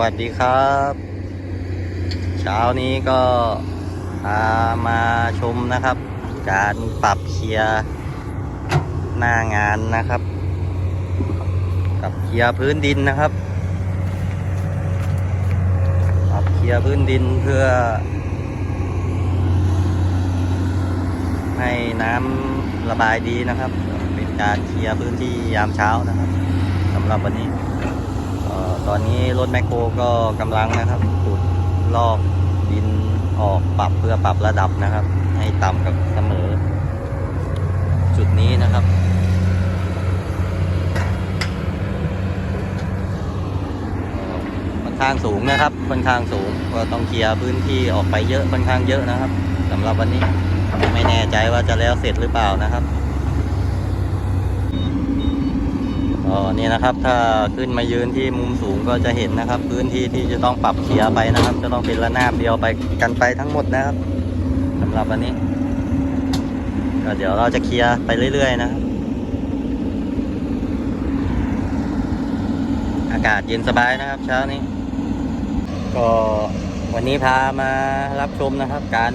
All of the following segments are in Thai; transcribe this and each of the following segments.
วัสดีครับ เช้านี้ก็พามาชมนะครับ การปรับเคลียร์หน้างานนะครับ กับเคลียร์พื้นดินนะครับ ปรับเคลียร์พื้นดินเพื่อ ให้น้ำระบายดีนะครับ เป็นการเคลียร์พื้นที่ยามเช้านะครับสำหรับวันนี้ ตอนนี้รถแมคโครก็กำลังนะครับขุดลอกดินออกปรับเพื่อปรับระดับนะครับ ให้ต่ำกับเสมอ จุดนี้นะครับค่อนข้างสูงนะครับค่อนข้างสูงก็ต้องเคลียร์พื้นที่ออกไปเยอะค่อนข้างเยอะนะครับสำหรับวันนี้ไม่แน่ใจว่าจะแล้วเสร็จหรือเปล่านะครับ อ๋อนี่นะครับถ้าขึ้นมายืนที่มุมสูงก็จะเห็นนะครับ พื้นที่ที่จะต้องปรับเคลียร์ไปนะครับ จะต้องเป็นระนาบเดียวไปกันไปทั้งหมดนะครับสำหรับวันนี้ก็เดี๋ยวเราจะเคลียร์ไปเรื่อย ๆ นะครับอากาศเย็นสบายนะครับ เช้านี้ ก็วันนี้พามารับชมนะครับ การ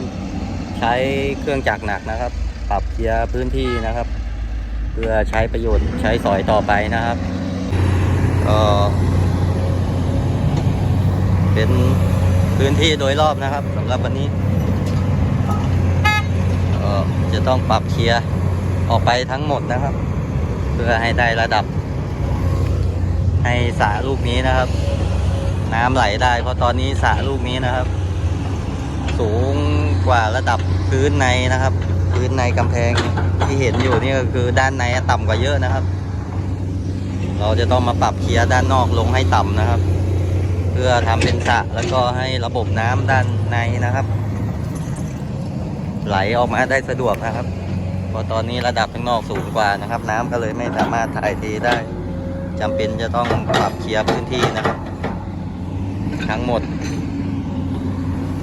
ใช้เครื่องจักรหนักนะครับ ปรับเคลียร์พื้นที่นะครับ พื่อใช้ประโยชน์ใช้สอยต่อไปนะครับก็เป็นพื้นที่โดยรอบนะครับสำหรับวันนี้ก็จะต้องปรับเคลียร์ออกไปทั้งหมดนะครับ เพื่อให้ได้ระดับ ให้สระลูกนี้นะครับ น้ำไหลได้ เพราะตอนนี้สระลูกนี้นะครับ สูงกว่าระดับพื้นในนะครับ พื้นในกำแพง ที่เห็นอยู่นี่ก็คือด้านในต่ำกว่าเยอะนะครับ เราจะต้องมาปรับเคลียร์ด้านนอกลงให้ต่ำนะครับ เพื่อทำเป็นสระแล้วก็ให้ระบบน้ำด้านในนะครับ ไหลออกมาได้สะดวกนะครับเพราะตอนนี้ระดับข้างนอกสูงกว่านะครับ น้ำก็เลยไม่สามารถถ่ายเทได้จำเป็นจะต้องปรับเคลียร์พื้นที่นะครับ ทั้งหมด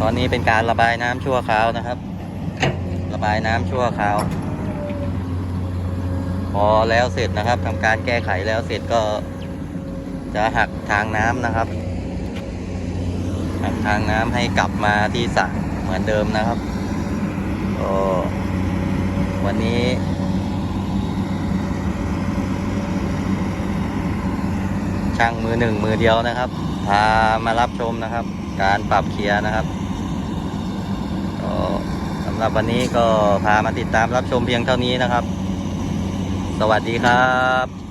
ตอนนี้เป็นการระบายน้ำชั่วคราวนะครับ ระบายน้ำชั่วคราว พอแล้วเสร็จนะครับทำการแก้ไขแล้วเสร็จก็จะหักทางน้ำนะครับ หักทางน้ำให้กลับมาที่สระเหมือนเดิมนะครับก็วันนี้ ช่างมือหนึ่งมือเดียวนะครับ พามารับชมนะครับ การปรับเคลียร์นะครับก็สำหรับวันนี้ก็พามาติดตามรับชมเพียงเท่านี้นะครับ สวัสดีครับ